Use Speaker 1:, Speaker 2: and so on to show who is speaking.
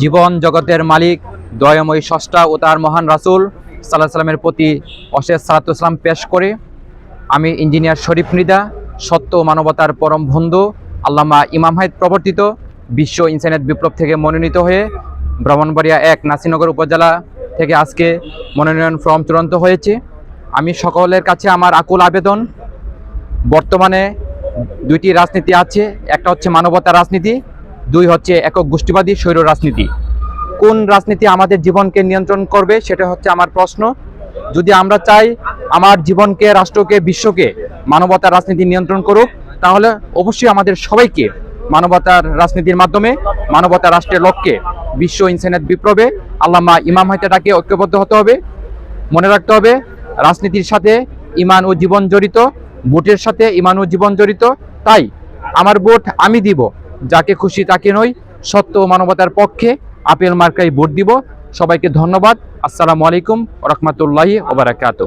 Speaker 1: জীবন জগতের মালিক, দয়াময়ী ষষ্ঠা ও তার মহান রাসূল সাল্লাহ সাল্লামের প্রতি অশেষ সালাতাম পেশ করে। আমি ইঞ্জিনিয়ার শরীফ নিদা, সত্য মানবতার পরম বন্ধু, আল্লামা ইমাম হাইদ প্রবর্তিত, বিশ্ব ইনসানিয়ত বিপ্লব থেকে মনোনীত হয়ে ব্রাহ্মণবাড়িয়া এক নাসিনগর উপজেলা থেকে আজকে মনোনয়ন ফর্ম চূড়ান্ত হয়েছে। আমি সকলের কাছে আমার আকুল আবেদন, বর্তমানে দুইটি রাজনীতি আছে, একটা হচ্ছে মানবতা রাজনীতি দুই হচ্ছে একক গোষ্ঠীবাদী স্বৈর রাজনীতি। কোন রাজনীতি আমাদের জীবনকে নিয়ন্ত্রণ করবে সেটা হচ্ছে আমার প্রশ্ন। যদি আমরা চাই আমার জীবনকে, রাষ্ট্রকে, বিশ্বকে মানবতার রাজনীতি নিয়ন্ত্রণ করুক, তাহলে অবশ্যই আমাদের সবাইকে মানবতার রাজনীতির মাধ্যমে, মানবতা রাষ্ট্রের লক্ষ্যে বিশ্ব ইনসানিয়ত বিপ্লবে আল্লামা ইমাম হাইতাটাকে ঐক্যবদ্ধ হতে হবে। মনে রাখতে হবে, রাজনীতির সাথে ইমান ও জীবন জড়িত, ভোটের সাথে ইমান ও জীবন জড়িত। তাই আমার ভোট আমি দিব। যাকে খুশি তাকে নই, সত্য ও মানবতার পক্ষে আপেল মার্কায় ভোট দিব। সবাইকে ধন্যবাদ। আসসালামু আলাইকুম রহমতুল্লাহি ওবরাকাত